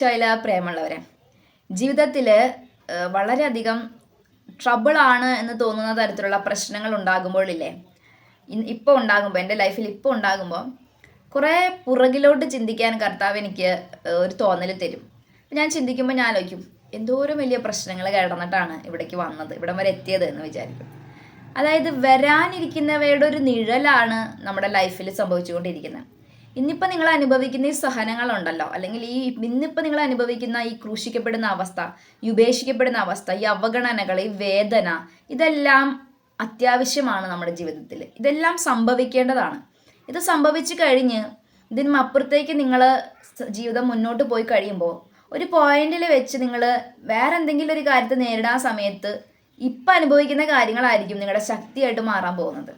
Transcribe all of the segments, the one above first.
ചില പ്രേമുള്ളവരെ. ജീവിതത്തിൽ വളരെയധികം ട്രബിളാണ് എന്ന് തോന്നുന്ന തരത്തിലുള്ള പ്രശ്നങ്ങൾ ഉണ്ടാകുമ്പോഴില്ലേ? ഇപ്പോൾ ഉണ്ടാകുമ്പോൾ എന്റെ ലൈഫിൽ ഇപ്പോൾ ഉണ്ടാകുമ്പോൾ കുറേ പുറകിലോട്ട് ചിന്തിക്കാൻ കർത്താവ് എനിക്ക് ഒരു തോന്നൽ തരും. ഞാൻ ചിന്തിക്കുമ്പോൾ ഞാൻ ആലോചിക്കും എന്തോരം വലിയ പ്രശ്നങ്ങൾ കിടന്നിട്ടാണ് ഇവിടേക്ക് വന്നത് ഇവിടം വരെ എത്തിയത് എന്ന് വിചാരിക്കും. അതായത് വരാനിരിക്കുന്നവയുടെ ഒരു നിഴലാണ് നമ്മുടെ ലൈഫിൽ സംഭവിച്ചുകൊണ്ടിരിക്കുന്നത്. ഇന്നിപ്പോൾ നിങ്ങൾ അനുഭവിക്കുന്ന ഈ സഹനങ്ങളുണ്ടല്ലോ. അല്ലെങ്കിൽ ഈ ഇന്നിപ്പോൾ നിങ്ങൾ അനുഭവിക്കുന്ന ഈ ക്രൂശിക്കപ്പെടുന്ന അവസ്ഥ ഈ ഉപേക്ഷിക്കപ്പെടുന്ന അവസ്ഥ ഈ അവഗണനകൾ ഈ വേദന ഇതെല്ലാം അത്യാവശ്യമാണ് നമ്മുടെ ജീവിതത്തിൽ. ഇതെല്ലാം സംഭവിക്കേണ്ടതാണ്. ഇത് സംഭവിച്ചു കഴിഞ്ഞ് ഇതിനും അപ്പുറത്തേക്ക് നിങ്ങൾ ജീവിതം മുന്നോട്ട് പോയി കഴിയുമ്പോൾ ഒരു പോയിന്റിൽ വെച്ച് നിങ്ങൾ വേറെ എന്തെങ്കിലും ഒരു കാര്യത്തെ നേരിടാൻ സമയത്ത് ഇപ്പം അനുഭവിക്കുന്ന കാര്യങ്ങളായിരിക്കും നിങ്ങളുടെ ശക്തിയായിട്ട് മാറാൻ പോകുന്നത്.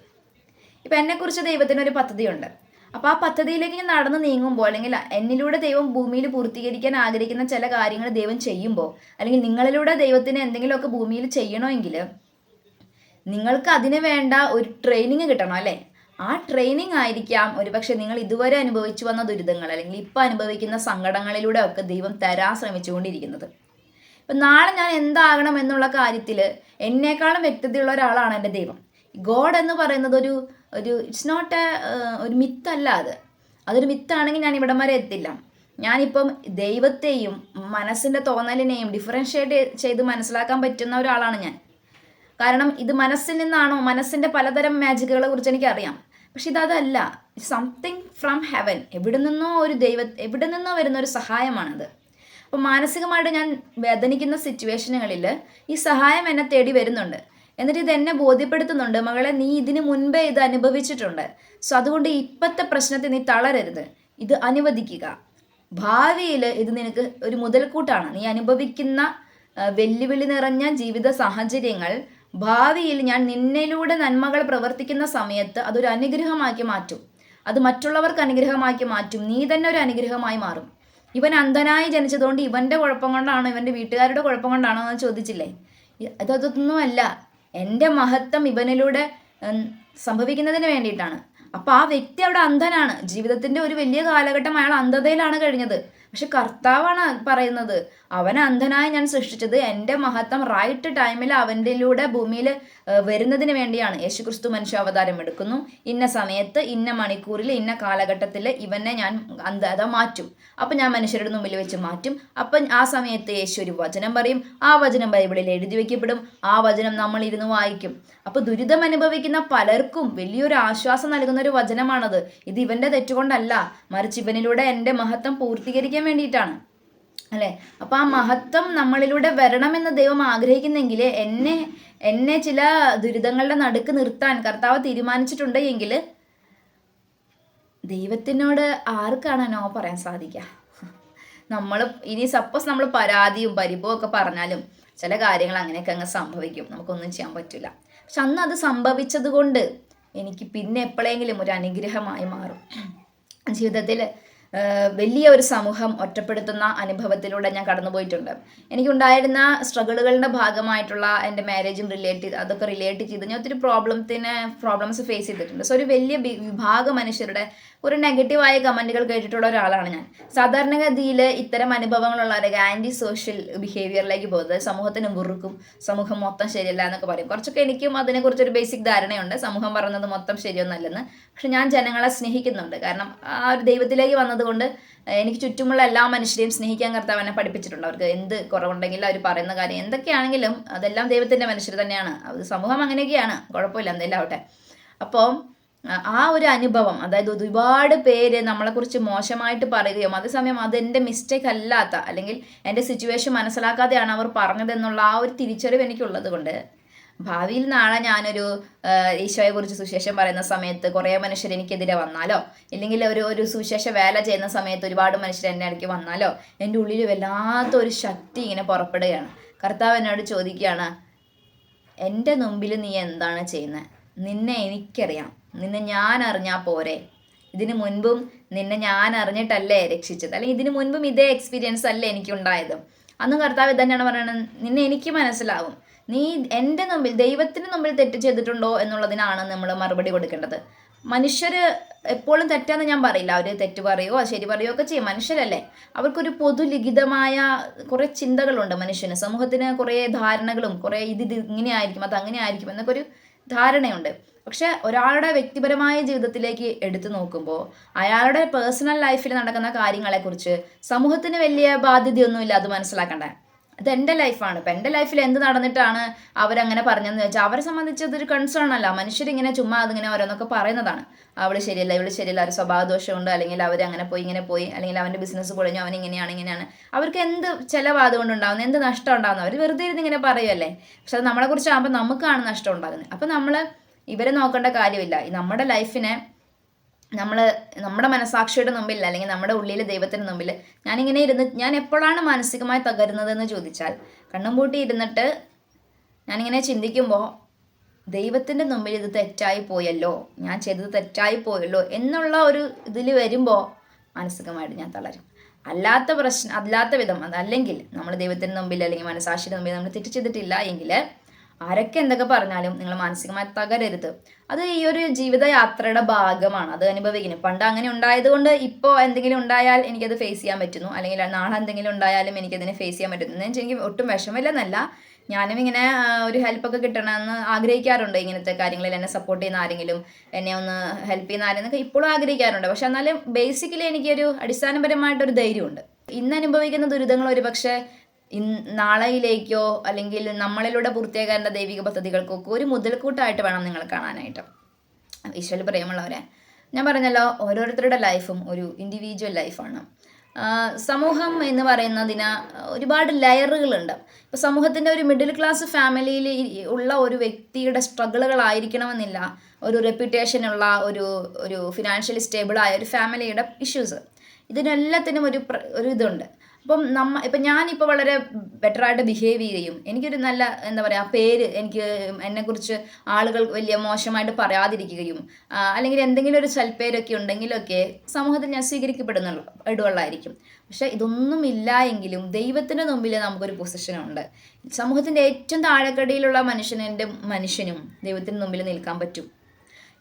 ഇപ്പം എന്നെക്കുറിച്ച് ദൈവത്തിനൊരു പദ്ധതിയുണ്ട്. അപ്പോൾ ആ പദ്ധതിയിലേക്ക് ഞാൻ നടന്നു നീങ്ങുമ്പോൾ അല്ലെങ്കിൽ എന്നിലൂടെ ദൈവം ഭൂമിയിൽ പൂർത്തീകരിക്കാൻ ആഗ്രഹിക്കുന്ന ചില കാര്യങ്ങൾ ദൈവം ചെയ്യുമ്പോൾ അല്ലെങ്കിൽ നിങ്ങളിലൂടെ ദൈവത്തിന് എന്തെങ്കിലുമൊക്കെ ഭൂമിയിൽ ചെയ്യണമെങ്കിൽ നിങ്ങൾക്ക് അതിന് വേണ്ട ഒരു ട്രെയിനിങ് കിട്ടണം അല്ലേ? ആ ട്രെയിനിങ് ആയിരിക്കാം ഒരുപക്ഷെ നിങ്ങൾ ഇതുവരെ അനുഭവിച്ചു വന്ന ദുരിതങ്ങൾ അല്ലെങ്കിൽ ഇപ്പം അനുഭവിക്കുന്ന സങ്കടങ്ങളിലൂടെ ഒക്കെ ദൈവം തരാൻ ശ്രമിച്ചുകൊണ്ടിരിക്കുന്നത്. ഇപ്പം നാളെ ഞാൻ എന്താകണം എന്നുള്ള കാര്യത്തിൽ എന്നേക്കാളും വ്യക്തതയുള്ള ഒരാളാണ് എന്റെ ദൈവം. ഗോഡ് എന്ന് പറയുന്നത് ഒരു ഒരു ഇറ്റ്സ് നോട്ട് എ ഒരു മിത്തല്ല അത് അതൊരു മിത്താണെങ്കിൽ ഞാൻ ഇവിടം വരെ എത്തില്ല. ഞാനിപ്പം ദൈവത്തെയും മനസ്സിന്റെ തോന്നലിനെയും ഡിഫറൻഷ്യേറ്റ് ചെയ്ത് മനസ്സിലാക്കാൻ പറ്റുന്ന ഒരാളാണ് ഞാൻ. കാരണം ഇത് മനസ്സിൽ നിന്നാണോ മനസ്സിന്റെ പലതരം മാജിക്കുകളെ കുറിച്ച് എനിക്കറിയാം. പക്ഷെ ഇതല്ല സംതിങ് ഫ്രം ഹെവൻ എവിടെ നിന്നോ ഒരു ദൈവ എവിടെ നിന്നോ വരുന്ന ഒരു സഹായമാണത്. അപ്പോൾ മാനസികമായിട്ട് ഞാൻ വേദനിക്കുന്ന സിറ്റുവേഷനുകളിൽ ഈ സഹായം എന്നെ തേടി വരുന്നുണ്ട്. എന്നിട്ട് ഇത് എന്നെ ബോധ്യപ്പെടുത്തുന്നുണ്ട്. മകളെ നീ ഇതിന് മുൻപേ ഇത് അനുഭവിച്ചിട്ടുണ്ട്. സോ അതുകൊണ്ട് ഇപ്പോഴത്തെ പ്രശ്നത്തെ നീ തളരരുത്. ഇത് അനുവദിക്കുക. ഭാവിയിൽ ഇത് നിനക്ക് ഒരു മുതൽക്കൂട്ടാണ്. നീ അനുഭവിക്കുന്ന വെല്ലുവിളി നിറഞ്ഞ ജീവിത സാഹചര്യങ്ങൾ ഭാവിയിൽ ഞാൻ നിന്നിലൂടെ നന്മകൾ പ്രവർത്തിക്കുന്ന സമയത്ത് അതൊരു അനുഗ്രഹമാക്കി മാറ്റും. അത് മറ്റുള്ളവർക്ക് അനുഗ്രഹമാക്കി മാറ്റും. നീ തന്നെ ഒരു അനുഗ്രഹമായി മാറും. ഇവൻ അന്ധനായി ജനിച്ചതുകൊണ്ട് ഇവന്റെ കുഴപ്പം കൊണ്ടാണോ ഇവന്റെ വീട്ടുകാരുടെ കുഴപ്പം കൊണ്ടാണോ എന്ന് ചോദിച്ചില്ലേ? ഇതൊന്നുമല്ല എന്റെ മഹത്വം ഇവനിലൂടെ സംഭവിക്കുന്നതിന് വേണ്ടിയിട്ടാണ്. അപ്പോൾ ആ വ്യക്തി അവിടെ അന്ധനാണ്. ജീവിതത്തിന്റെ ഒരു വലിയ കാലഘട്ടം അയാൾ അന്ധതയിലാണ് കഴിഞ്ഞത്. പക്ഷെ കർത്താവാണ് പറയുന്നത്. അവൻ അന്ധനായി ഞാൻ സൃഷ്ടിച്ചത് എന്റെ മഹത്വം റൈറ്റ് ടൈമിൽ അവന്റെലൂടെ ഭൂമിയിൽ വരുന്നതിന് വേണ്ടിയാണ്. യേശുക്രിസ്തു മനുഷ്യ അവതാരം എടുക്കുന്നു. ഇന്ന സമയത്ത് ഇന്ന മണിക്കൂറിൽ ഇന്ന കാലഘട്ടത്തിൽ ഇവനെ ഞാൻ അന്ധത മാറ്റും. അപ്പം ഞാൻ മനുഷ്യരുടെ മുമ്പിൽ വെച്ച് മാറ്റും. അപ്പം ആ സമയത്ത് യേശു ഒരു വചനം പറയും. ആ വചനം ബൈബിളിൽ എഴുതി വയ്ക്കപ്പെടും ആ വചനം നമ്മൾ ഇരുന്ന് വായിക്കും. അപ്പോൾ ദുരിതം അനുഭവിക്കുന്ന പലർക്കും വലിയൊരു ആശ്വാസം നൽകുന്ന ഒരു വചനമാണത്. ഇത് ഇവന്റെ തെറ്റുകൊണ്ടല്ല. മറിച്ച് ഇവനിലൂടെ എന്റെ മഹത്വം പൂർത്തീകരിക്കാൻ വേണ്ടിയിട്ടാണ്. അല്ലേ? അപ്പൊ ആ മഹത്വം നമ്മളിലൂടെ വരണമെന്ന് ദൈവം ആഗ്രഹിക്കുന്നെങ്കിൽ എന്നെ എന്നെ ചില ദുരിതങ്ങളുടെ നടുക്ക് നിർത്താൻ കർത്താവ് തീരുമാനിച്ചിട്ടുണ്ട് എങ്കിൽ ദൈവത്തിനോട് ആർക്കാണ് നോ പറയാൻ സാധിക്കുക നമ്മൾ ഇനി സപ്പോസ് നമ്മൾ പരാതിയും പരിഭവവും ഒക്കെ പറഞ്ഞാലും ചില കാര്യങ്ങൾ അങ്ങനെയൊക്കെ അങ്ങ് സംഭവിക്കും. നമുക്കൊന്നും ചെയ്യാൻ പറ്റില്ല പക്ഷെ അന്ന് അത് സംഭവിച്ചത് കൊണ്ട് എനിക്ക് പിന്നെ എപ്പോഴെങ്കിലും ഒരു അനുഗ്രഹമായി മാറും. ജീവിതത്തിൽ വലിയ ഒരു സമൂഹം ഒറ്റപ്പെടുത്തുന്ന അനുഭവത്തിലൂടെ ഞാൻ കടന്നുപോയിട്ടുണ്ട്. എനിക്കുണ്ടായിരുന്ന സ്ട്രഗിളുകളുടെ ഭാഗമായിട്ടുള്ള എന്റെ മാരേജും റിലേറ്റ് ചെയ്ത് അതൊക്കെ റിലേറ്റ് ചെയ്ത് ഞാൻ ഒത്തിരി പ്രോബ്ലത്തിന് പ്രോബ്ലംസ് ഫേസ് ചെയ്തിട്ടുണ്ട്. സോ ഒരു വലിയ വിഭാഗം മനുഷ്യരുടെ ഒരു നെഗറ്റീവായ കമന്റുകൾ കേട്ടിട്ടുള്ള ഒരാളാണ് ഞാൻ. സാധാരണഗതിയിൽ ഇത്തരം അനുഭവങ്ങളുള്ളവരൊക്കെ ആന്റി സോഷ്യൽ ബിഹേവിയറിലേക്ക് പോകുന്നത് സമൂഹത്തിന് മുറുക്കും സമൂഹം മൊത്തം ശരിയല്ല എന്നൊക്കെ പറയും. കുറച്ചൊക്കെ എനിക്കും അതിനെക്കുറിച്ചൊരു ബേസിക് ധാരണയുണ്ട്. സമൂഹം പറയുന്നത് മൊത്തം ശരിയൊന്നല്ലെന്ന്. പക്ഷെ ഞാൻ ജനങ്ങളെ സ്നേഹിക്കുന്നുണ്ട്. കാരണം ആ ഒരു ദൈവത്തിലേക്ക് വന്നതുകൊണ്ട് എനിക്ക് ചുറ്റുമുള്ള എല്ലാ മനുഷ്യരെയും സ്നേഹിക്കാൻ കർത്താവ് എന്നെ പഠിപ്പിച്ചിട്ടുണ്ട്. അവർക്ക് എന്ത് കുറവുണ്ടെങ്കിലും അവർ പറയുന്ന കാര്യം എന്തൊക്കെയാണെങ്കിലും അതെല്ലാം ദൈവത്തിന്റെ മനുഷ്യർ തന്നെയാണ്. അത് സമൂഹം അങ്ങനെയൊക്കെയാണ്. കുഴപ്പമില്ല എന്തെല്ലാം ആവട്ടെ. അപ്പോൾ ആ ഒരു അനുഭവം അതായത് ഒരുപാട് പേര് നമ്മളെക്കുറിച്ച് മോശമായിട്ട് പറയുകയും അതേസമയം അത് എന്റെ മിസ്റ്റേക്ക് അല്ലാത്ത അല്ലെങ്കിൽ എന്റെ സിറ്റുവേഷൻ മനസ്സിലാക്കാതെയാണ് അവർ പറഞ്ഞതെന്നുള്ള ആ ഒരു തിരിച്ചറിവ് എനിക്കുള്ളത് കൊണ്ട് ഭാവിയിൽ നാളെ ഞാനൊരു ഈശോയെ കുറിച്ച് സുശേഷം പറയുന്ന സമയത്ത് കുറേ മനുഷ്യർ എനിക്കെതിരെ വന്നാലോ? ഇല്ലെങ്കിൽ ഒരു ഒരു സുശേഷ വേല ചെയ്യുന്ന സമയത്ത് ഒരുപാട് മനുഷ്യർ എന്നെ ഇടയ്ക്ക് വന്നാലോ? എന്റെ ഉള്ളിൽ വല്ലാത്ത ഒരു ശക്തി ഇങ്ങനെ പുറപ്പെടുകയാണ്. കർത്താവ് എന്നോട് ചോദിക്കുകയാണ് എന്റെ മുമ്പിൽ നീ എന്താണ് ചെയ്യുന്നത്? നിന്നെ എനിക്കറിയാം. നിന്നെ ഞാൻ അറിഞ്ഞാൽ പോരെ? ഇതിനു മുൻപും നിന്നെ ഞാൻ അറിഞ്ഞിട്ടല്ലേ രക്ഷിച്ചത്? അല്ലെങ്കിൽ ഇതിനു മുൻപും ഇതേ എക്സ്പീരിയൻസ് അല്ലേ എനിക്കുണ്ടായത്? അന്ന് കർത്താവ് ഇതന്നെയാണ് പറയുന്നത് നിന്നെ എനിക്ക് മനസ്സിലാവും. നീ എന്റെ മുമ്പിൽ ദൈവത്തിന് മുമ്പിൽ തെറ്റ് ചെയ്തിട്ടുണ്ടോ എന്നുള്ളതിനാണ് നമ്മൾ മറുപടി കൊടുക്കേണ്ടത്. മനുഷ്യർ എപ്പോഴും തെറ്റാന്ന് ഞാൻ പറയില്ല. അവർ തെറ്റ് പറയുകയോ ശരി പറയുകയോ ഒക്കെ ചെയ്യും. മനുഷ്യരല്ലേ? അവർക്കൊരു പൊതുലിഖിതമായ കുറേ ചിന്തകളുണ്ട് മനുഷ്യന്. സമൂഹത്തിന് കുറേ ധാരണകളും കുറേ ഇത് ഇത് ഇങ്ങനെ ആയിരിക്കും അത് അങ്ങനെ ആയിരിക്കും എന്നൊക്കെ ഒരു ധാരണയുണ്ട്. പക്ഷെ ഒരാളുടെ വ്യക്തിപരമായ ജീവിതത്തിലേക്ക് എടുത്തു നോക്കുമ്പോൾ അയാളുടെ പേഴ്സണൽ ലൈഫിൽ നടക്കുന്ന കാര്യങ്ങളെക്കുറിച്ച് സമൂഹത്തിന് വലിയ ബാധ്യതയൊന്നുമില്ല അത് മനസ്സിലാക്കണ്ടേ. ഇത് എന്റെ ലൈഫാണ്. ഇപ്പം എന്റെ ലൈഫിൽ എന്ത് നടന്നിട്ടാണ് അവരങ്ങനെ പറഞ്ഞതെന്ന് വെച്ചാൽ അവരെ സംബന്ധിച്ച് അതൊരു കൺസേൺ അല്ല. മനുഷ്യരിങ്ങനെ ചുമ്മാ അതിങ്ങനെ ഓരോന്നൊക്കെ പറയുന്നതാണ്. അവൾ ശരിയല്ല ഇവൾ ശരിയല്ല ഒരു സ്വഭാവദോഷമുണ്ട് അല്ലെങ്കിൽ അവർ അങ്ങനെ പോയി ഇങ്ങനെ പോയി അല്ലെങ്കിൽ അവന്റെ ബിസിനസ് പൊളിഞ്ഞു അവൻ ഇങ്ങനെയാണ് ഇങ്ങനെയാണ്. അവർക്ക് എന്ത് ചിലവാതുകൊണ്ടുണ്ടാവുന്നത് എന്ത് നഷ്ടം ഉണ്ടാകുന്നത് അവർ വെറുതെ ഇരുന്ന് ഇങ്ങനെ പറയുമല്ലേ പക്ഷെ അത് നമ്മളെക്കുറിച്ചാകുമ്പോൾ നമുക്കാണ് നഷ്ടം ഉണ്ടാകുന്നത്. അപ്പം നമ്മൾ ഇവരെ നോക്കേണ്ട കാര്യമില്ല. നമ്മുടെ ലൈഫിനെ നമ്മൾ നമ്മുടെ മനസാക്ഷിയുടെ മുമ്പിൽ അല്ലെങ്കിൽ നമ്മുടെ ഉള്ളിൽ ദൈവത്തിന് മുമ്പിൽ ഞാനിങ്ങനെ ഇരുന്ന് ഞാൻ എപ്പോഴാണ് മാനസികമായി തകരുന്നതെന്ന് ചോദിച്ചാൽ കണ്ണും പൂട്ടി ഇരുന്നിട്ട് ഞാനിങ്ങനെ ചിന്തിക്കുമ്പോൾ ദൈവത്തിന്റെ മുമ്പിൽ ഇത് തെറ്റായി പോയല്ലോ ഞാൻ ചെയ്തത് തെറ്റായി പോയല്ലോ എന്നുള്ള ഒരു ഇതിൽ വരുമ്പോൾ മാനസികമായിട്ട് ഞാൻ തളരും. അല്ലാത്ത പ്രശ്നം അല്ലാത്ത വിധം അതല്ലെങ്കിൽ നമ്മൾ ദൈവത്തിന്റെ മുമ്പിൽ അല്ലെങ്കിൽ മനസാക്ഷിയുടെ മുമ്പിൽ നമ്മൾ തെറ്റ് ചെയ്തിട്ടില്ല എങ്കിൽ ആരൊക്കെ എന്തൊക്കെ പറഞ്ഞാലും നിങ്ങൾ മാനസികമായി തകരരുത്. അത് ഈ ഒരു ജീവിതയാത്രയുടെ ഭാഗമാണ്. അത് അനുഭവിക്കുന്നത് പണ്ട് അങ്ങനെ ഉണ്ടായതുകൊണ്ട് ഇപ്പോൾ എന്തെങ്കിലും ഉണ്ടായാൽ എനിക്കത് ഫേസ് ചെയ്യാൻ പറ്റുന്നു. അല്ലെങ്കിൽ നാളെ എന്തെങ്കിലും ഉണ്ടായാലും എനിക്കതിനെ ഫേസ് ചെയ്യാൻ പറ്റുന്നു. എന്ന് വെച്ചാൽ എനിക്ക് ഒട്ടും വിഷമില്ലെന്നല്ല ഞാനും ഇങ്ങനെ ഒരു ഹെൽപ്പൊക്കെ കിട്ടണമെന്ന് ആഗ്രഹിക്കാറുണ്ട്. ഇങ്ങനത്തെ കാര്യങ്ങളിൽ എന്നെ സപ്പോർട്ട് ചെയ്യുന്ന ആരെങ്കിലും എന്നെ ഒന്ന് ഹെൽപ്പ് ചെയ്യുന്ന ആരെന്നൊക്കെ ഇപ്പോഴും ആഗ്രഹിക്കാറുണ്ട്. പക്ഷെ എന്നാലും ബേസിക്കലി എനിക്കൊരു അടിസ്ഥാനപരമായിട്ടൊരു ധൈര്യമുണ്ട്. ഇന്ന് അനുഭവിക്കുന്ന ദുരിതങ്ങൾ ഒരു പക്ഷേ ഇൻ നാളെയിലേക്കോ അല്ലെങ്കിൽ നമ്മളിലൂടെ പൂർത്തിയാക്കേണ്ട ദൈവിക പദ്ധതികൾക്കോ ഒരു മുതൽക്കൂട്ടായിട്ട് വേണം നിങ്ങൾ കാണാനായിട്ട്. ഈശ്വര പ്രിയമുള്ളവരെ ഞാൻ പറഞ്ഞല്ലോ ഓരോരുത്തരുടെ ലൈഫും ഒരു ഇൻഡിവിജ്വൽ ലൈഫാണ് സമൂഹം എന്ന് പറയുന്നതിന് ഒരുപാട് ലെയറുകളുണ്ട്. ഇപ്പോൾ സമൂഹത്തിന്റെ ഒരു മിഡിൽ ക്ലാസ് ഫാമിലിയിൽ ഉള്ള ഒരു വ്യക്തിയുടെ സ്ട്രഗിളുകളായിരിക്കണമെന്നില്ല ഒരു റെപ്യൂട്ടേഷനുള്ള ഒരു ഒരു ഫിനാൻഷ്യലി സ്റ്റേബിളായ ഒരു ഫാമിലിയുടെ ഇഷ്യൂസ് ഇതിനെല്ലാത്തിനും ഒരു ഒരു ഇതുണ്ട്. അപ്പം നമ്മ ഇപ്പം ഞാനിപ്പോൾ വളരെ ബെറ്ററായിട്ട് ബിഹേവ് ചെയ്യും എനിക്കൊരു നല്ല എന്താ പറയുക പേര് എനിക്ക് എന്നെക്കുറിച്ച് ആളുകൾ വലിയ മോശമായിട്ട് പറയാതിരിക്കുകയും അല്ലെങ്കിൽ എന്തെങ്കിലും ഒരു സൽപ്പേരൊക്കെ ഉണ്ടെങ്കിലൊക്കെ സമൂഹത്തിൽ ഞാൻ സ്വീകരിക്കപ്പെടുന്നുള്ള ഇടുവള്ളായിരിക്കും പക്ഷേ ഇതൊന്നും ഇല്ല എങ്കിലും ദൈവത്തിന്റെ മുമ്പിൽ നമുക്കൊരു പൊസിഷനുണ്ട് സമൂഹത്തിന്റെ ഏറ്റവും താഴെക്കടിയിലുള്ള മനുഷ്യനെ മനുഷ്യനും ദൈവത്തിന് മുമ്പിൽ നിൽക്കാൻ പറ്റും.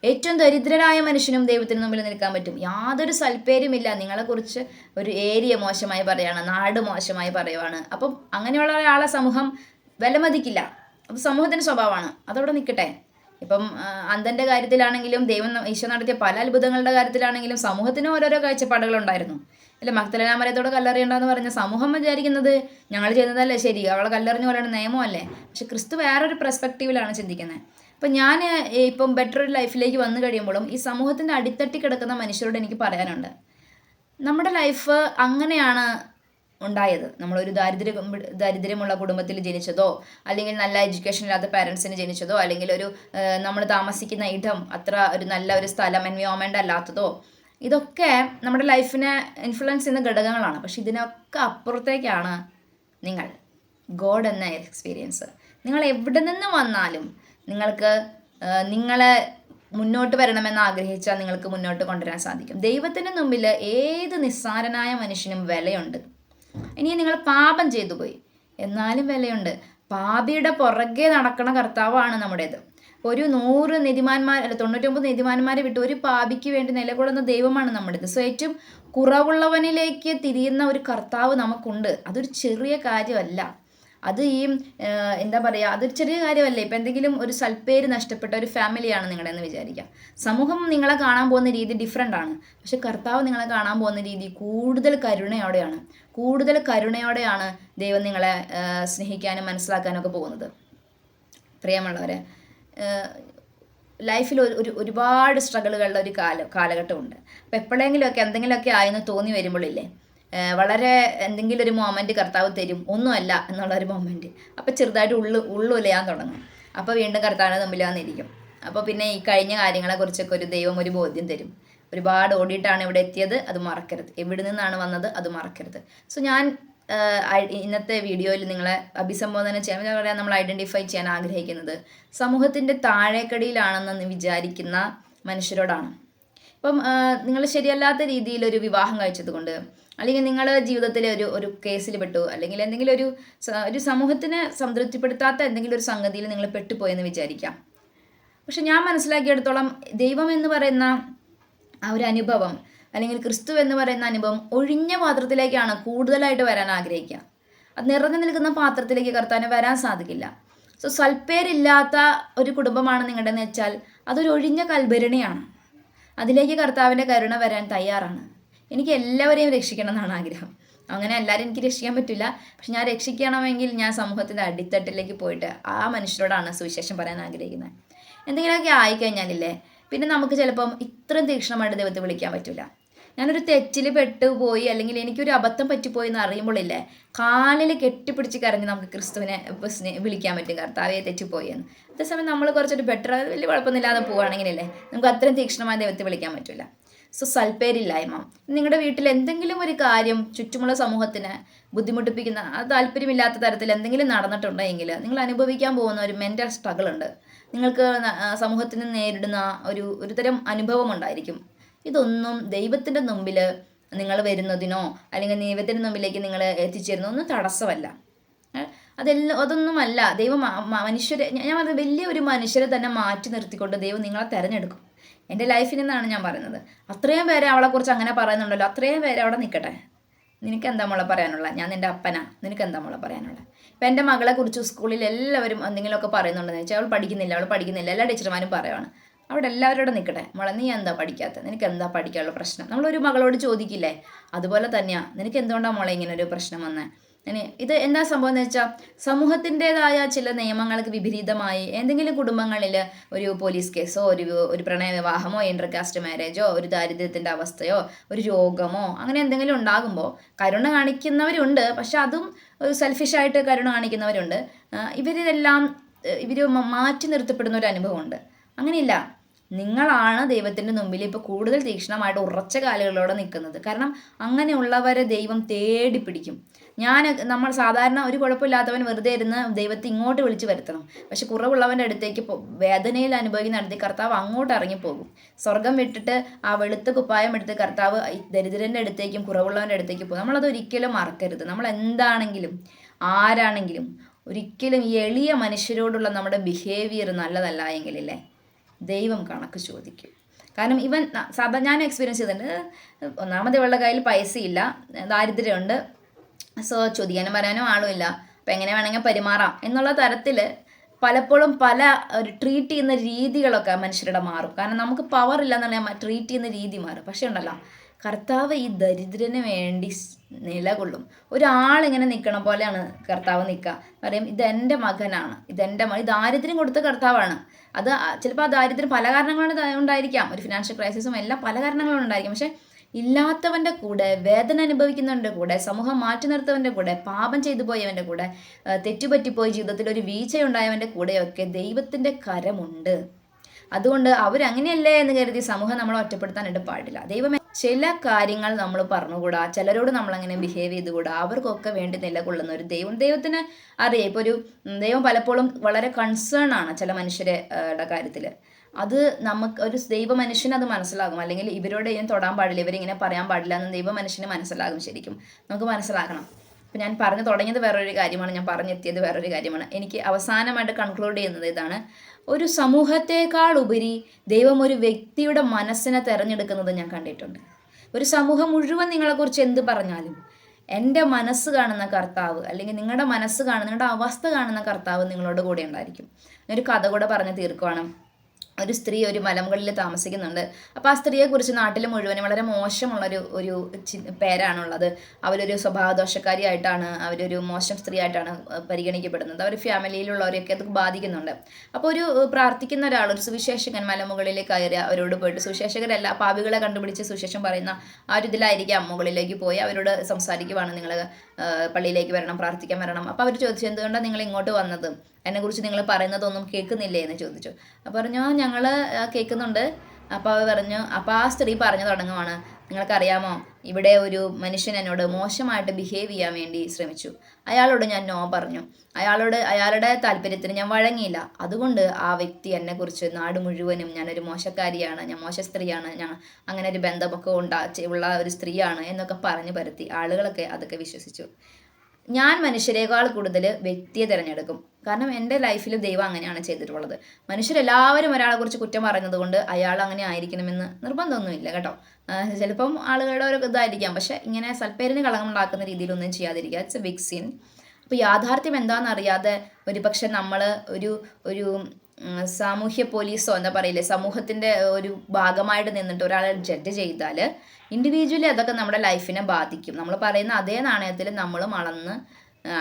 ഏറ്റവും ദരിദ്രരായ മനുഷ്യനും ദൈവത്തിന് മുമ്പിൽ നിൽക്കാൻ പറ്റും. യാതൊരു സൽപ്പേരുമില്ല. നിങ്ങളെക്കുറിച്ച് ഒരു ഏരിയ മോശമായി പറയുകയാണ് നാട് മോശമായി പറയുവാണ്. അപ്പം അങ്ങനെയുള്ള ഒരാളെ സമൂഹം വിലമതിക്കില്ല. അപ്പം സമൂഹത്തിന്റെ സ്വഭാവമാണ്. അതവിടെ നിൽക്കട്ടെ. ഇപ്പം അന്ധന്റെ കാര്യത്തിലാണെങ്കിലും ദൈവം ഈശോ നടത്തിയ പല അത്ഭുതങ്ങളുടെ കാര്യത്തിലാണെങ്കിലും സമൂഹത്തിന് ഓരോരോ കാഴ്ചപ്പാടുകളുണ്ടായിരുന്നു. ഇല്ല മക്തലനാമരത്തോട് കല്ലെറിയണ്ടെന്ന് പറഞ്ഞ സമൂഹം വിചാരിക്കുന്നത് ഞങ്ങൾ ചെയ്യുന്നതല്ലേ ശരി അവളെ കല്ലെറിഞ്ഞ പോലെയാണ് നിയമമല്ലേ? പക്ഷെ ക്രിസ്തു വേറൊരു പെർസ്പെക്റ്റീവിലാണ് ചിന്തിക്കുന്നത്. അപ്പം ഞാൻ ഇപ്പം ബെറ്റർ ഒരു ലൈഫിലേക്ക് വന്നു കഴിയുമ്പോഴും ഈ സമൂഹത്തിന്റെ അടിത്തട്ടി കിടക്കുന്ന മനുഷ്യരോട് എനിക്ക് പറയാനുണ്ട്. നമ്മുടെ ലൈഫ് അങ്ങനെയാണ് ഉണ്ടായത്. നമ്മളൊരു ദാരിദ്ര്യ ദാരിദ്ര്യമുള്ള കുടുംബത്തിൽ ജനിച്ചതോ അല്ലെങ്കിൽ നല്ല എഡ്യൂക്കേഷൻ ഇല്ലാത്ത പാരൻസിന് ജനിച്ചതോ അല്ലെങ്കിൽ ഒരു നമ്മൾ താമസിക്കുന്ന ഇടം അത്ര ഒരു നല്ല ഒരു സ്ഥലം എൻവയോൺമെന്റ് അല്ലാത്തതോ ഇതൊക്കെ നമ്മുടെ ലൈഫിനെ ഇൻഫ്ലുവൻസ് ചെയ്യുന്ന ഘടകങ്ങളാണ്. പക്ഷെ ഇതിനൊക്കെ അപ്പുറത്തേക്കാണ് നിങ്ങൾ. ഗോഡ് എന്ന എക്സ്പീരിയൻസ് നിങ്ങൾ എവിടെ നിന്ന് വന്നാലും നിങ്ങൾക്ക് നിങ്ങളെ മുന്നോട്ട് വരണമെന്ന് ആഗ്രഹിച്ചാൽ നിങ്ങൾക്ക് മുന്നോട്ട് കൊണ്ടുവരാൻ സാധിക്കും. ദൈവത്തിന് മുമ്പിൽ ഏത് നിസ്സാരനായ മനുഷ്യനും വിലയുണ്ട്. ഇനി നിങ്ങൾ പാപം ചെയ്തു പോയി. എന്നാലും വിലയുണ്ട്. പാപിയുടെ പുറകെ നടക്കണ കർത്താവാണ് നമ്മുടേത്. ഒരു നൂറ് നീതിമാന്മാർ അല്ല തൊണ്ണൂറ്റൊമ്പത് നിധിമാന്മാരെ വിട്ട് ഒരു പാപിക്ക് വേണ്ടി നിലകൊള്ളുന്ന ദൈവമാണ് നമ്മുടേത്. സോ ഏറ്റവും കുറവുള്ളവനിലേക്ക് തിരിയുന്ന ഒരു കർത്താവ് നമുക്കുണ്ട്. അതൊരു ചെറിയ കാര്യമല്ല. അത് ഈ എന്താ പറയുക അതൊരു ചെറിയ കാര്യമല്ലേ. ഇപ്പം എന്തെങ്കിലും ഒരു സൽപ്പേര് നഷ്ടപ്പെട്ട ഒരു ഫാമിലിയാണ് നിങ്ങളുടെ എന്ന് വിചാരിക്കാം. സമൂഹം നിങ്ങളെ കാണാൻ പോകുന്ന രീതി ഡിഫറെന്റ് ആണ്. പക്ഷെ കർത്താവ് നിങ്ങളെ കാണാൻ പോകുന്ന രീതി കൂടുതൽ കരുണയോടെയാണ്. കൂടുതൽ കരുണയോടെയാണ് ദൈവം നിങ്ങളെ സ്നേഹിക്കാനും മനസ്സിലാക്കാനും ഒക്കെ പോകുന്നത്. പ്രിയമുള്ളവരെ ലൈഫിൽ ഒരു ഒരു ഒരുപാട് സ്ട്രഗിളുകളുടെ ഒരു കാല കാലഘട്ടമുണ്ട്. അപ്പോൾ എപ്പോഴെങ്കിലുമൊക്കെ എന്തെങ്കിലുമൊക്കെ ആയെന്ന് തോന്നി വരുമ്പോഴില്ലേ വളരെ എന്തെങ്കിലും ഒരു മൊമെന്റ് കർത്താവ് തരും. ഒന്നുമല്ല എന്നുള്ള ഒരു മൊമെന്റ് അപ്പോൾ ചെറുതായിട്ട് ഉള്ളു ഉള്ളുലയാൻ തുടങ്ങും. അപ്പോൾ വീണ്ടും കർത്താവിനെ തമ്മിലാന്നിരിക്കും അപ്പോൾ പിന്നെ ഈ കഴിഞ്ഞ കാര്യങ്ങളെക്കുറിച്ചൊക്കെ ഒരു ദൈവം ഒരു ബോധ്യം തരും. ഒരുപാട് ഓടിയിട്ടാണ് ഇവിടെ എത്തിയത് അത് മറക്കരുത്. എവിടെ നിന്നാണ് വന്നത് അത് മറക്കരുത്. സോ ഞാൻ ഇന്നത്തെ വീഡിയോയിൽ നിങ്ങളെ അഭിസംബോധന ചെയ്യാൻ പറയുക നമ്മൾ ഐഡന്റിഫൈ ചെയ്യാൻ ആഗ്രഹിക്കുന്നത്. സമൂഹത്തിന്റെ താഴേക്കടിയിലാണെന്ന് വിചാരിക്കുന്ന മനുഷ്യരോടാണ്. ഇപ്പം നിങ്ങൾ ശരിയല്ലാത്ത രീതിയിൽ ഒരു വിവാഹം കഴിച്ചത് കൊണ്ട് അല്ലെങ്കിൽ നിങ്ങൾ ജീവിതത്തിലെ ഒരു ഒരു കേസിൽ പെട്ടു അല്ലെങ്കിൽ എന്തെങ്കിലും ഒരു ഒരു സമൂഹത്തിനെ സംതൃപ്തിപ്പെടുത്താത്ത എന്തെങ്കിലും ഒരു സംഗതിയിൽ നിങ്ങൾ പെട്ടുപോയെന്ന് വിചാരിക്കാം. പക്ഷെ ഞാൻ മനസ്സിലാക്കിയെടുത്തോളം ദൈവം എന്ന് പറയുന്ന ആ ഒരു അനുഭവം അല്ലെങ്കിൽ ക്രിസ്തു എന്ന് പറയുന്ന അനുഭവം ഒഴിഞ്ഞ പാത്രത്തിലേക്കാണ് കൂടുതലായിട്ട് വരാൻ ആഗ്രഹിക്കുക. അത് നിറഞ്ഞു നിൽക്കുന്ന പാത്രത്തിലേക്ക് കർത്താവിന് വരാൻ സാധിക്കില്ല. സോ സ്വൽപ്പേരില്ലാത്ത ഒരു കുടുംബമാണ് നിങ്ങളുടെന്ന് വെച്ചാൽ അതൊരു ഒഴിഞ്ഞ കൽഭരണിയാണ്. അതിലേക്ക് കർത്താവിന്റെ കരുണ വരാൻ തയ്യാറാണ്. എനിക്ക് എല്ലാവരെയും രക്ഷിക്കണം എന്നാണ് ആഗ്രഹം. അങ്ങനെ എല്ലാവരും എനിക്ക് രക്ഷിക്കാൻ പറ്റില്ല. പക്ഷെ ഞാൻ രക്ഷിക്കണമെങ്കിൽ ഞാൻ സമൂഹത്തിന്റെ അടിത്തട്ടിലേക്ക് പോയിട്ട് ആ മനുഷ്യരോടാണ് സുവിശേഷം പറയാൻ ആഗ്രഹിക്കുന്നത്. എന്തെങ്കിലുമൊക്കെ ആയിക്കഴിഞ്ഞാലില്ലേ പിന്നെ നമുക്ക് ചിലപ്പം ഇത്രയും തീക്ഷണമായിട്ട് ദൈവത്തെ വിളിക്കാൻ പറ്റില്ല ഞാനൊരു തെറ്റിൽ പെട്ടുപോയി അല്ലെങ്കിൽ എനിക്കൊരു അബദ്ധം പറ്റിപ്പോയി എന്ന് അറിയുമ്പോഴില്ലേ കാലിൽ കെട്ടിപ്പിടിച്ച് കരഞ്ഞ് നമുക്ക് ക്രിസ്തുവിനെ വിളിക്കാൻ പറ്റും. കർത്താവെ തെറ്റിപ്പോയി എന്ന്. അതേസമയം നമ്മൾ കുറച്ചൊരു ബെറ്റർ വലിയ കുഴപ്പമൊന്നുമില്ലാതെ പോവുകയാണെങ്കിലല്ലേ നമുക്ക് അത്രയും തീക്ഷണമായ ദൈവത്തെ വിളിക്കാൻ പറ്റില്ല സോ സൽപ്പേരില്ലായ്മ നിങ്ങളുടെ വീട്ടിൽ എന്തെങ്കിലും ഒരു കാര്യം ചുറ്റുമുള്ള സമൂഹത്തിന് ബുദ്ധിമുട്ടിപ്പിക്കുന്ന ആ താല്പര്യമില്ലാത്ത തരത്തിൽ എന്തെങ്കിലും നടന്നിട്ടുണ്ടെങ്കിൽ നിങ്ങൾ അനുഭവിക്കാൻ പോകുന്ന ഒരു മെന്റൽ സ്ട്രഗിൾ ഉണ്ട്. നിങ്ങൾക്ക് സമൂഹത്തിന് നേരിടുന്ന ഒരു ഒരു തരം അനുഭവം ഉണ്ടായിരിക്കും. ഇതൊന്നും ദൈവത്തിന്റെ മുമ്പിൽ നിങ്ങൾ വരുന്നതിനോ അല്ലെങ്കിൽ ദൈവത്തിന്റെ മുമ്പിലേക്ക് നിങ്ങൾ എത്തിച്ചേരുന്ന ഒന്നും തടസ്സമല്ല. അതെല്ലാം അതൊന്നുമല്ല. ദൈവം മനുഷ്യരെ ഞാൻ പറഞ്ഞത് വലിയ ഒരു മനുഷ്യരെ തന്നെ മാറ്റി നിർത്തിക്കൊണ്ട് ദൈവം നിങ്ങളെ തിരഞ്ഞെടുക്കും. എന്റെ ലൈഫിൽ നിന്നാണ് ഞാൻ പറയുന്നത്. അത്രയും പേരെ അവളെക്കുറിച്ച് അങ്ങനെ പറയുന്നുണ്ടല്ലോ. അത്രയും പേരെ അവിടെ നിൽക്കട്ടെ. നിനക്ക് എന്താ മോളെ പറയാനുള്ള? ഞാൻ നിന്റെ അപ്പനാ. നിനക്ക് എന്താ മോളെ പറയാനുള്ളത് ഇപ്പം എന്റെ മകളെ കുറിച്ച് സ്കൂളിൽ എല്ലാവരും എന്തെങ്കിലുമൊക്കെ പറയുന്നുണ്ടെന്ന് വെച്ചാൽ അവൾ പഠിക്കുന്നില്ല. അവൾ പഠിക്കുന്നില്ല. എല്ലാ ടീച്ചർമാരും പറയുവാണ്. അവിടെ എല്ലാവരോടും നിൽക്കട്ടെ. മോളെ നീ എന്താ പഠിക്കാത്ത? നിനക്ക് എന്താ പഠിക്കാനുള്ള പ്രശ്നം? നമ്മളൊരു മകളോട് ചോദിക്കില്ലേ? അതുപോലെ തന്നെയാ. നിനക്ക് എന്തുകൊണ്ടാണ് മോളെ ഇങ്ങനെ ഒരു പ്രശ്നം വന്നത് ഇത് എന്താ സംഭവം എന്ന് വെച്ചാൽ സമൂഹത്തിന്റെതായ ചില നിയമങ്ങൾക്ക് വിപരീതമായി എന്തെങ്കിലും കുടുംബങ്ങളിൽ ഒരു പോലീസ് കേസോ ഒരു ഒരു പ്രണയവിവാഹമോ ഇന്റർകാസ്റ്റ് മാരേജോ ഒരു ദാരിദ്ര്യത്തിന്റെ അവസ്ഥയോ ഒരു രോഗമോ അങ്ങനെ എന്തെങ്കിലും ഉണ്ടാകുമ്പോൾ കരുണ കാണിക്കുന്നവരുണ്ട്. പക്ഷെ അതും ഒരു സെൽഫിഷായിട്ട് കരുണ കാണിക്കുന്നവരുണ്ട്. ഇവരിതെല്ലാം ഇവർ മാറ്റി നിർത്തപ്പെടുന്ന ഒരു അനുഭവമുണ്ട്. അങ്ങനെയില്ല നിങ്ങളാണ് ദൈവത്തിന്റെ മുമ്പിൽ ഇപ്പോൾ കൂടുതൽ തീക്ഷ്ണമായിട്ട് ഉറച്ച കാലുകളോടെ നിൽക്കുന്നത്. കാരണം അങ്ങനെയുള്ളവരെ ദൈവം തേടി പിടിക്കും. ഞാൻ നമ്മൾ സാധാരണ ഒരു കുഴപ്പമില്ലാത്തവൻ വെറുതെ ഇരുന്ന് ദൈവത്തെ ഇങ്ങോട്ട് വിളിച്ച് വരുത്തണം. പക്ഷെ കുറവുള്ളവന്റെ അടുത്തേക്ക് വേദനയിൽ അനുഭവിക്കുന്ന അടുത്ത് കർത്താവ് അങ്ങോട്ട് ഇറങ്ങിപ്പോകും. സ്വർഗം വിട്ടിട്ട് ആ വെളുത്ത കുപ്പായം എടുത്ത് കർത്താവ് ദരിദ്രന്റെ അടുത്തേക്കും കുറവുള്ളവന്റെ അടുത്തേക്ക് പോകും. നമ്മളത് ഒരിക്കലും മറക്കരുത്. നമ്മൾ എന്താണെങ്കിലും ആരാണെങ്കിലും ഒരിക്കലും ഈ എളിയ മനുഷ്യരോടുള്ള നമ്മുടെ ബിഹേവിയർ നല്ലതല്ല എങ്കിലല്ലേ ദൈവം കണക്ക് ചോദിക്കും. കാരണം ഇവൻ സാധാരണ ഞാൻ എക്സ്പീരിയൻസ് ചെയ്തിട്ടുണ്ട്. ഒന്നാമത് ഇവളുടെ കയ്യിൽ പൈസയില്ല. ദാരിദ്ര്യമുണ്ട്. സോ ചോദിക്കാനും പറയാനും ആളുമില്ല. അപ്പം എങ്ങനെ വേണമെങ്കിൽ പെരുമാറാം എന്നുള്ള തരത്തിൽ പലപ്പോഴും പല ഒരു ട്രീറ്റ് ചെയ്യുന്ന രീതികളൊക്കെ മനുഷ്യരുടെ മാറും. കാരണം നമുക്ക് പവർ ഇല്ല എന്നുള്ള ട്രീറ്റ് ചെയ്യുന്ന രീതി മാറും. പക്ഷേ ഉണ്ടല്ലോ കർത്താവ് ഈ ദരിദ്രന് വേണ്ടി നിലകൊള്ളും. ഒരാളിങ്ങനെ നിൽക്കണ പോലെയാണ് കർത്താവ് നിൽക്കുക പറയും ഇതെന്റെ മകനാണ്. ഇതെന്റെ മകൻ ദാരിദ്ര്യം കൊടുത്ത കർത്താവാണ്. അത് ചിലപ്പോൾ ആ ദാരിദ്ര്യം പല കാരണങ്ങളുണ്ട് ഉണ്ടായിരിക്കാം. ഒരു ഫിനാൻഷ്യൽ ക്രൈസിസും എല്ലാം പല കാരണങ്ങളും ഉണ്ടായിരിക്കും. പക്ഷേ ഇല്ലാത്തവന്റെ കൂടെ വേദന അനുഭവിക്കുന്നവന്റെ കൂടെ സമൂഹം മാറ്റി നിർത്തവന്റെ കൂടെ പാപം ചെയ്തു പോയവന്റെ കൂടെ തെറ്റുപറ്റിപ്പോയി ജീവിതത്തിൽ ഒരു വീഴ്ചയുണ്ടായവന്റെ കൂടെയൊക്കെ ദൈവത്തിന്റെ കരമുണ്ട്. അതുകൊണ്ട് അവരങ്ങനെയല്ലേ എന്ന് കരുതി സമൂഹം നമ്മളെ ഒറ്റപ്പെടുത്താനായിട്ട് പാടില്ല. ദൈവമേ ചില കാര്യങ്ങൾ നമ്മൾ പറഞ്ഞുകൂടാ? ചിലരോട് നമ്മൾ അങ്ങനെ ബിഹേവ് ചെയ്തുകൂടാ? അവർക്കൊക്കെ വേണ്ടി നിലകൊള്ളുന്ന ഒരു ദൈവം. ദൈവത്തിന് അറിയാം. ഇപ്പോൾ ഒരു ദൈവം പലപ്പോഴും വളരെ കൺസേൺ ആണ് ചില മനുഷ്യരുടെ കാര്യത്തിൽ അത് നമുക്ക് ഒരു ദൈവ മനുഷ്യന് അത് മനസ്സിലാകും. അല്ലെങ്കിൽ ഇവരോട് ഞാൻ തൊടാൻ പാടില്ല ഇവരിങ്ങനെ പറയാൻ പാടില്ല എന്ന് ദൈവ മനുഷ്യന് മനസ്സിലാകും ശരിക്കും. നമുക്ക് മനസ്സിലാക്കണം. അപ്പം ഞാൻ പറഞ്ഞു തുടങ്ങിയത് വേറൊരു കാര്യമാണ് ഞാൻ പറഞ്ഞെത്തിയത് വേറൊരു കാര്യമാണ്. എനിക്ക് അവസാനമായിട്ട് കൺക്ലൂഡ് ചെയ്യുന്നത് ഇതാണ്. ഒരു സമൂഹത്തെക്കാൾ ഉപരി ദൈവം ഒരു വ്യക്തിയുടെ മനസ്സിനെ തിരഞ്ഞെടുക്കുന്നത് ഞാൻ കണ്ടിട്ടുണ്ട്. ഒരു സമൂഹം മുഴുവൻ നിങ്ങളെക്കുറിച്ച് എന്ത് പറഞ്ഞാലും എന്റെ മനസ്സ് കാണുന്ന കർത്താവ് അല്ലെങ്കിൽ നിങ്ങളുടെ മനസ്സ് കാണുന്ന നിങ്ങളുടെ അവസ്ഥ കാണുന്ന കർത്താവ് നിങ്ങളോട് കൂടെ ഉണ്ടായിരിക്കും. ഒരു കഥ കൂടെ പറഞ്ഞ് തീർക്കുവാണ്. ഒരു സ്ത്രീ ഒരു മലമുകളിൽ താമസിക്കുന്നുണ്ട്. അപ്പോൾ ആ സ്ത്രീയെക്കുറിച്ച് നാട്ടിൽ മുഴുവനും വളരെ മോശമുള്ളൊരു ഒരു പേരാണുള്ളത്. അവരൊരു സ്വഭാവദോഷക്കാരിയായിട്ടാണ് അവരൊരു മോശം സ്ത്രീ ആയിട്ടാണ് പരിഗണിക്കപ്പെടുന്നത്. അവർ ഫാമിലിയിലുള്ളവരെയൊക്കെ അത് ബാധിക്കുന്നുണ്ട്. അപ്പോൾ ഒരു പ്രാർത്ഥിക്കുന്ന ഒരാൾ ഒരു സുവിശേഷകൻ മലമുകളിൽ കയറി അവരോട് പോയിട്ട് സുവിശേഷകരല്ല പാപികളെ കണ്ടുപിടിച്ച് സുവിശേഷം പറയുന്ന ആ ഒരു ഇതിലായിരിക്കാം മുകളിലേക്ക് പോയി അവരോട് സംസാരിക്കുവാണ് നിങ്ങൾ പള്ളിയിലേക്ക് വരണം പ്രാർത്ഥിക്കാൻ വരണം. അപ്പോൾ അവർ ചോദിച്ചു എന്തുകൊണ്ടാണ് നിങ്ങൾ ഇങ്ങോട്ട് വന്നത്? എന്നെക്കുറിച്ച് നിങ്ങൾ പറയുന്നതൊന്നും കേൾക്കുന്നില്ലേ എന്ന് ചോദിച്ചു. അപ്പോൾ പറഞ്ഞു ഞങ്ങൾ കേൾക്കുന്നുണ്ട്. അപ്പോൾ അവർ പറഞ്ഞു അപ്പോൾ ആ സ്ത്രീ പറഞ്ഞു തുടങ്ങുവാണ്. നിങ്ങൾക്കറിയാമോ ഇവിടെ ഒരു മനുഷ്യൻ എന്നോട് മോശമായിട്ട് ബിഹേവ് ചെയ്യാൻ വേണ്ടി ശ്രമിച്ചു. അയാളോട് ഞാൻ നോ പറഞ്ഞു. അയാളോട് അയാളുടെ താല്പര്യത്തിന് ഞാൻ വഴങ്ങിയില്ല. അതുകൊണ്ട് ആ വ്യക്തി എന്നെക്കുറിച്ച് നാട് മുഴുവനും ഞാനൊരു മോശക്കാരിയാണ് ഞാൻ മോശ സ്ത്രീയാണ് ഞാൻ അങ്ങനെ ഒരു ബന്ധമൊക്കെ ഉണ്ടാ ഉള്ള ഒരു സ്ത്രീയാണ് എന്നൊക്കെ പറഞ്ഞു പരത്തി ആളുകളൊക്കെ അതൊക്കെ വിശ്വസിച്ചു. ഞാൻ മനുഷ്യരെക്കാൾ കൂടുതൽ വ്യക്തിയെ തിരഞ്ഞെടുക്കും. കാരണം എന്റെ ലൈഫിൽ ദൈവം അങ്ങനെയാണ് ചെയ്തിട്ടുള്ളത്. മനുഷ്യരെല്ലാവരും ഒരാളെ കുറിച്ച് കുറ്റം പറയുന്നത് കൊണ്ട് അയാൾ അങ്ങനെ ആയിരിക്കണമെന്ന് നിർബന്ധമൊന്നുമില്ല കേട്ടോ. ചിലപ്പം ആളുകളുടെ ഒരു ഇതായിരിക്കാം. പക്ഷെ ഇങ്ങനെ സൽപ്പേരിന് കളങ്കമുണ്ടാക്കുന്ന രീതിയിലൊന്നും ചെയ്യാതിരിക്കുക. ഇറ്റ്സ് ബിഗ് സീൻ അപ്പോൾ യാഥാർത്ഥ്യം എന്താണെന്ന് അറിയാതെ ഒരുപക്ഷെ നമ്മൾ ഒരു ഒരു സാമൂഹ്യ പോലീസോ എന്താ പറയില്ലേ സമൂഹത്തിന്റെ ഒരു ഭാഗമായിട്ട് നിന്നിട്ട് ഒരാളെ ജഡ്ജ് ചെയ്താൽ ഇൻഡിവിജ്വലി അതൊക്കെ നമ്മുടെ ലൈഫിനെ ബാധിക്കും. നമ്മൾ പറയുന്ന അതേ നാണയത്തിൽ നമ്മളും അളന്ന്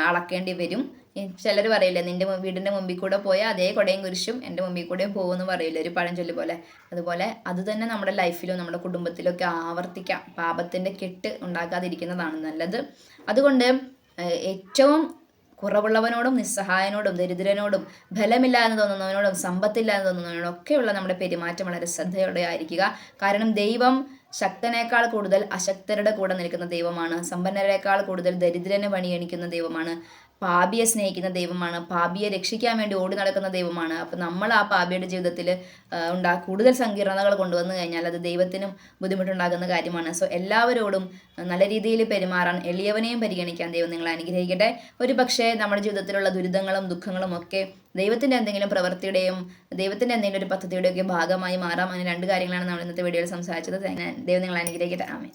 അളക്കേണ്ടി വരും. ചിലർ പറയില്ലേ നിന്റെ വീടിന്റെ മുമ്പിൽ കൂടെ പോയാൽ അതേ കൊടയും കുരിശും എന്റെ മുമ്പിൽ കൂടെ പോകുമെന്ന് പറയില്ല ഒരു പഴഞ്ചൊല്ലി പോലെ. അതുപോലെ അത് തന്നെ നമ്മുടെ ലൈഫിലും നമ്മുടെ കുടുംബത്തിലും ഒക്കെ ആവർത്തിക്കാം. പാപത്തിന്റെ കെട്ട് ഉണ്ടാക്കാതിരിക്കുന്നതാണ് നല്ലത്. അതുകൊണ്ട് ഏറ്റവും കുറവുള്ളവനോടും നിസ്സഹായനോടും ദരിദ്രനോടും ബലമില്ല എന്ന് തോന്നുന്നവനോടും സമ്പത്തില്ല എന്ന് തോന്നുന്നവനോടും ഒക്കെയുള്ള നമ്മുടെ പെരുമാറ്റം വളരെ ശ്രദ്ധയോടെ ആയിരിക്കുക കാരണം ദൈവം ശക്തനേക്കാൾ കൂടുതൽ അശക്തരുടെ കൂടെ നിൽക്കുന്ന ദൈവമാണ്. സമ്പന്നരേക്കാൾ കൂടുതൽ ദരിദ്രനെ പണിയണിക്കുന്ന ദൈവമാണ്. പാപിയെ സ്നേഹിക്കുന്ന ദൈവമാണ്. പാപിയെ രക്ഷിക്കാൻ വേണ്ടി ഓടി നടക്കുന്ന ദൈവമാണ്. അപ്പം നമ്മൾ ആ പാപിയുടെ ജീവിതത്തിൽ ഉണ്ടാ കൂടുതൽ സങ്കീർണതകൾ കൊണ്ടുവന്നു കഴിഞ്ഞാൽ അത് ദൈവത്തിനും ബുദ്ധിമുട്ടുണ്ടാകുന്ന കാര്യമാണ്. സോ എല്ലാവരോടും നല്ല രീതിയിൽ പെരുമാറാൻ എളിയവനെയും പരിഗണിക്കാൻ ദൈവം നിങ്ങളെ അനുഗ്രഹിക്കട്ടെ. ഒരു പക്ഷേ നമ്മുടെ ജീവിതത്തിലുള്ള ദുരിതങ്ങളും ദുഃഖങ്ങളും ഒക്കെ ദൈവത്തിന്റെ എന്തെങ്കിലും പ്രവൃത്തിയുടെയും ദൈവത്തിന്റെ എന്തെങ്കിലും ഒരു പദ്ധതിയുടെയൊക്കെ ഭാഗമായി മാറാം. അങ്ങനെ രണ്ട് കാര്യങ്ങളാണ് നമ്മൾ ഇന്നത്തെ വീഡിയോയിൽ സംസാരിച്ചത്. ദൈവം നിങ്ങളെ അനുഗ്രഹിക്കട്ടെ. ആമേ